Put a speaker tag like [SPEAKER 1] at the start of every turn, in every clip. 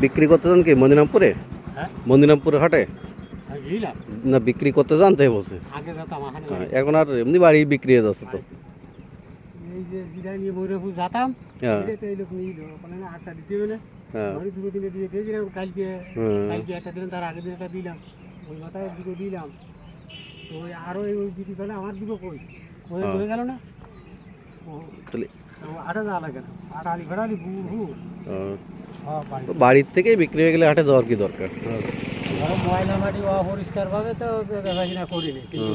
[SPEAKER 1] বিক্রি করতে যান কি মদিনামপুরে?
[SPEAKER 2] হ্যাঁ?
[SPEAKER 1] মদিনামপুরে হাটে? না বিক্রি করতে যান তাই বলছে
[SPEAKER 2] যেতাম এখানে
[SPEAKER 1] হ্যাঁ, আর এমনি বাড়ি বিক্রি হয়ে যাচ্ছে তো।
[SPEAKER 2] যে
[SPEAKER 1] হ্যাঁ। হ্যাঁ।
[SPEAKER 2] ওই দিদি পেলে আমার দুটো কই?
[SPEAKER 1] হ্যাঁ।
[SPEAKER 2] হয়ে গেল না? আটা যাওয়া লাগে আটা আলি
[SPEAKER 1] তো বাড়ির থেকেই বিক্রি হয়ে গেলে হাটে যাওয়ার কি দরকার।
[SPEAKER 2] ময়লা মাটি তো বেচা কিনা করিনি কিন্তু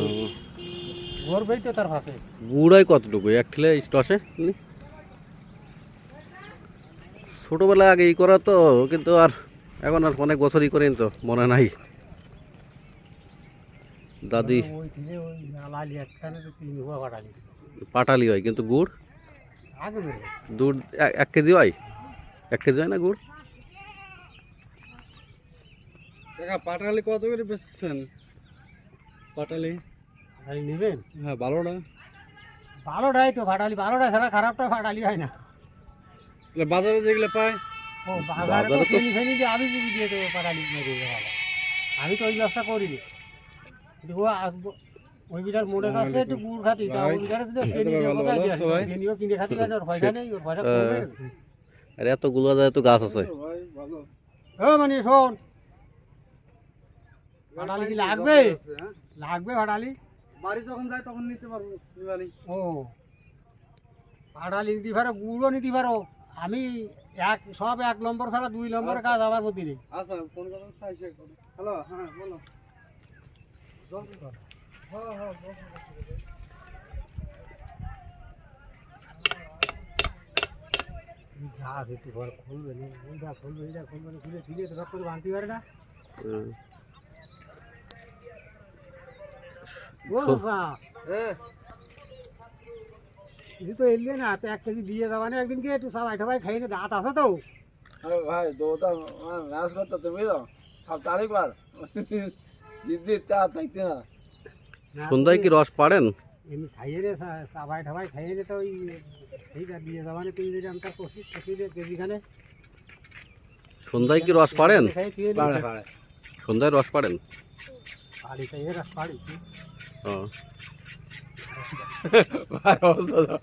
[SPEAKER 2] তো তার পাশে।
[SPEAKER 1] গুড়াই কতটুকু? এক ঠেলে স্টসে? ছোটোবেলা আগে ই করা তো কিন্তু আর এখন আর অনেক বছরই করেন তো মনে নাই। দাদি। পাটালি। হয় কিন্তু গুড়? দুধ এক কেজি হয়? এক কেজি হয় না গুড়?
[SPEAKER 3] কাকা পাটালি কত করে বেচছেন? পাটালি?
[SPEAKER 2] নেবেন?
[SPEAKER 3] হ্যাঁ ভালোটা?
[SPEAKER 2] ভালোটাই তো ফাটালি ভালোটা ছাড়া খারাপটা ফাটালি হয় না।
[SPEAKER 3] বাজারে যেগুলো পায়?
[SPEAKER 2] ও বাজারে তো
[SPEAKER 1] বাজারে
[SPEAKER 2] ফেনি দিয়ে আমি যদি দিয়ে দেবো ফাটালি দিয়ে ভালো আমি তো ওই ব্যবসা করিনি। কিন্তু ও ওই বিটার মোড়ে কাছে একটু গুড় খাতি তা ওই বিটারে যদি? চেনিও কিনে খাতি কারণ ওর পয়সা নেই ওর পয়সা কমবে
[SPEAKER 1] আর এতগুলো যায় তো গাছ আছে।
[SPEAKER 3] ভাই ভালো
[SPEAKER 2] ও মানে শোন। ফাটালি কি লাগবে?
[SPEAKER 3] হ্যাঁ?
[SPEAKER 2] লাগবে ফাটালি
[SPEAKER 3] বাড়ি যখন যায় তখন নিতে পারব
[SPEAKER 2] ও। ফাটালি নিতে পারো গুড়ও নিতে পারো। আমি এক সব এক নম্বর ছাড়া দুই নম্বরের কাজ আমার প্রতি নেই।
[SPEAKER 3] আচ্ছা ফোন করুন হ্যালো হ্যাঁ বলো। হ্যাঁ হ্যাঁ
[SPEAKER 2] ঘাস একটু ঘর খুলবে না ওইটা খুলবে এইটা খুলবে না খুলে খুলে তো সব করে বাঁধতে পারে না
[SPEAKER 1] হুম।
[SPEAKER 2] ও বাবা,
[SPEAKER 3] হ্যাঁ
[SPEAKER 2] কিছু তো এলে না তো এক কেজি দিয়ে যাবা না একদিনকে একটু সবাই ঠাবাই খাই না দাঁত আছে তো
[SPEAKER 3] আরে ভাই দোতা ম্যাচ করতে তুমি তো সব তারিখ বার দিদি তা থাকতে না
[SPEAKER 2] না,
[SPEAKER 1] সন্ধ্যায় কি রস পাড়েন
[SPEAKER 2] এমনি খাইয়ে রে সাবাই ঠাবাই খাইয়ে রে তো ওই এইটা দিয়ে যাবা না তুমি যদি আমটা কষি কষি দিয়ে কেজিখানে
[SPEAKER 1] সন্ধ্যায় কি রস পাড়েন? সন্ধ্যায় রস পাড়েন?
[SPEAKER 2] পাড়ি রস পাড়ি
[SPEAKER 1] ও।
[SPEAKER 3] ভাই অবস্থা তো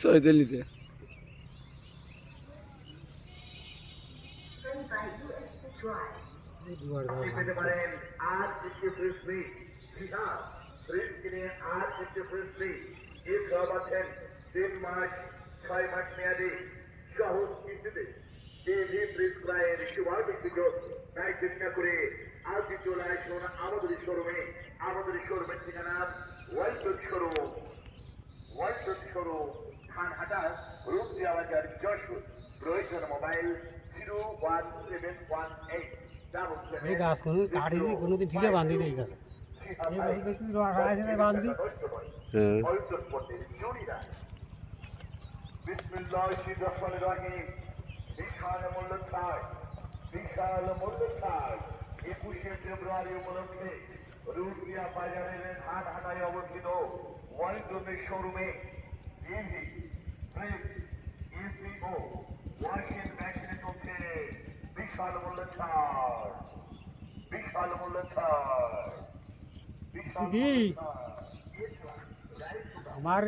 [SPEAKER 3] সইতে নিতে।
[SPEAKER 4] পেতে পারেন আর একটি ফ্রিজ ফ্রি হ্যাঁ ফ্রিজ কিনে আর একটি ফ্রিজ ফ্রি এর সব আছেন তিন মাস, ছয় মাস মেয়াদে সহজ কিস্তিতে টিভি ফ্রিজ ক্রয়ের সুবর্ণ সুযোগ তাই চিন্তা করে আজকে চলে আসুন আমাদের শোরুমে, আমাদের শোরুমের ঠিকানা wild showroom. Wild showroom Khanhata Rupdia Bazar Jashore. প্রয়োজন mobile zero one seven one eight.
[SPEAKER 2] এই গাছ কোনো কাটি দিয়ে কোনোদিন ঠিকই বাঁধি নেই গাছ এই গাছ।
[SPEAKER 4] একুশে ফেব্রুয়ারি উপলক্ষে রুটিয়া বাজারের হাট হাটায় অবস্থিত ওয়ালটনের শোরুমে টিভি ফ্রিজ এসিও ওয়াশিং মেশিনে চলছে বিশাল মূল্য ছাড় বিশাল মূল্য ছাড় মূল্য
[SPEAKER 2] আমার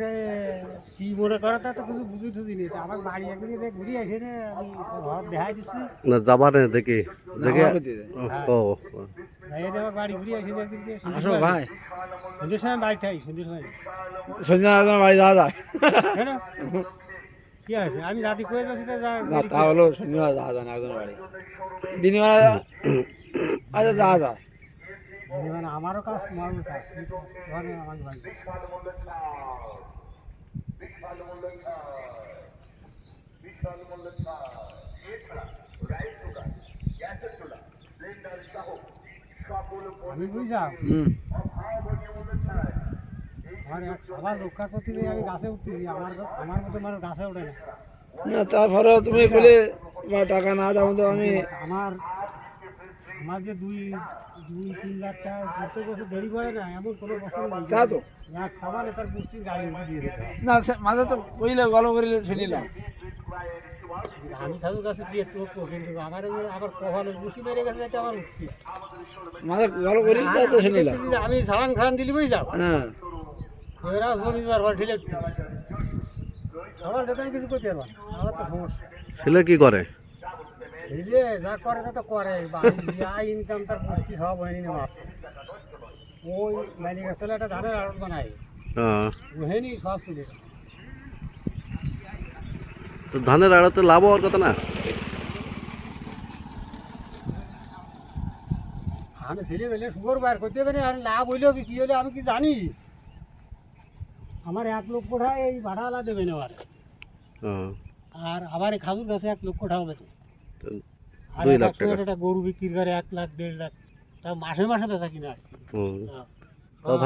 [SPEAKER 2] কি মনে করে তা তো কিছু বুঝি নেই আমার বাড়ি একদিন এসে ঘুরে এসে রে আমি ঘর দেখাই দিচ্ছি।
[SPEAKER 1] না যাবার না দেখি। দেখে ও
[SPEAKER 2] বাড়ি ঘুরে আসি
[SPEAKER 3] আসো ভাই।
[SPEAKER 2] সন্ধ্যের সময় বাড়ি থাকি সন্ধ্যের সময়।
[SPEAKER 3] সন্ধ্যা আপনার বাড়ি যাওয়া যায়।
[SPEAKER 2] কি আছে আমি জাতি করে যাচ্ছি তো যা
[SPEAKER 3] তা হলো সন্ধ্যা যাওয়া যায় না একজন বাড়ি। বেলা আচ্ছা যাওয়া যায়।
[SPEAKER 2] মানে আমারও কাজ তোমারও কাজ কিন্তু আমার
[SPEAKER 4] সকল
[SPEAKER 2] আমি বুঝলাম। আমার এক সবার রক্ষা করতে গিয়ে আমি গাছে উঠতেছি আমার আমার মতো মানুষ গাছে ওঠে না।
[SPEAKER 3] না তারপরে তুমি বলে টাকা না দাও তো আমি
[SPEAKER 2] আমার আমার যে দুই দুই তিন লাখ টাকা প্রত্যেক বছর দেরি করে না এমন কোনো বছর
[SPEAKER 3] তা তো।
[SPEAKER 2] সাবান তার পুষ্টির গাড়ি উঠে দিয়ে দিতে
[SPEAKER 3] না মাঝে তো বইলে গল্প করিলে শুনিলাম
[SPEAKER 2] আমি দিয়ে কিন্তু আমার আবার মেরে গেছে এটা আমার উঠছে
[SPEAKER 3] মাঝে করি তো শুনিলাম
[SPEAKER 2] আমি সালান খান দিলি যাও।
[SPEAKER 3] হ্যাঁ।
[SPEAKER 2] এরা ঢিলে কিছু করতে পারব না আমার তো সমস্যা।
[SPEAKER 1] ছেলে কি করে?
[SPEAKER 2] এই যা করে তা করে। যা ইনকাম তার পুষ্টি সব হয়নি না ওই মানে গেছিল একটা ধানের আড়ত বানায়
[SPEAKER 1] হ্যাঁ।
[SPEAKER 2] ওহেনি সব ছিল
[SPEAKER 1] তো ধানের আড়তে লাভ হওয়ার কথা না?
[SPEAKER 2] আমি ছেলে বেলে সুগর বার করতে পারি আর লাভ হইলেও কি হলে আমি কি জানি? আমার এক লক্ষ টাকা এই ভাড়াওয়ালা দেবে না আর
[SPEAKER 1] হ্যাঁ।
[SPEAKER 2] আর আবার এই খাজুর গাছে এক লক্ষ টাকা আর
[SPEAKER 1] দুই লাখ টাকা।
[SPEAKER 2] একটা গরু বিক্রি করে এক লাখ দেড় লাখ তা মাসে মাসে বেচা কিনা আর কি।
[SPEAKER 1] হুম
[SPEAKER 2] হ্যাঁ।
[SPEAKER 1] তাও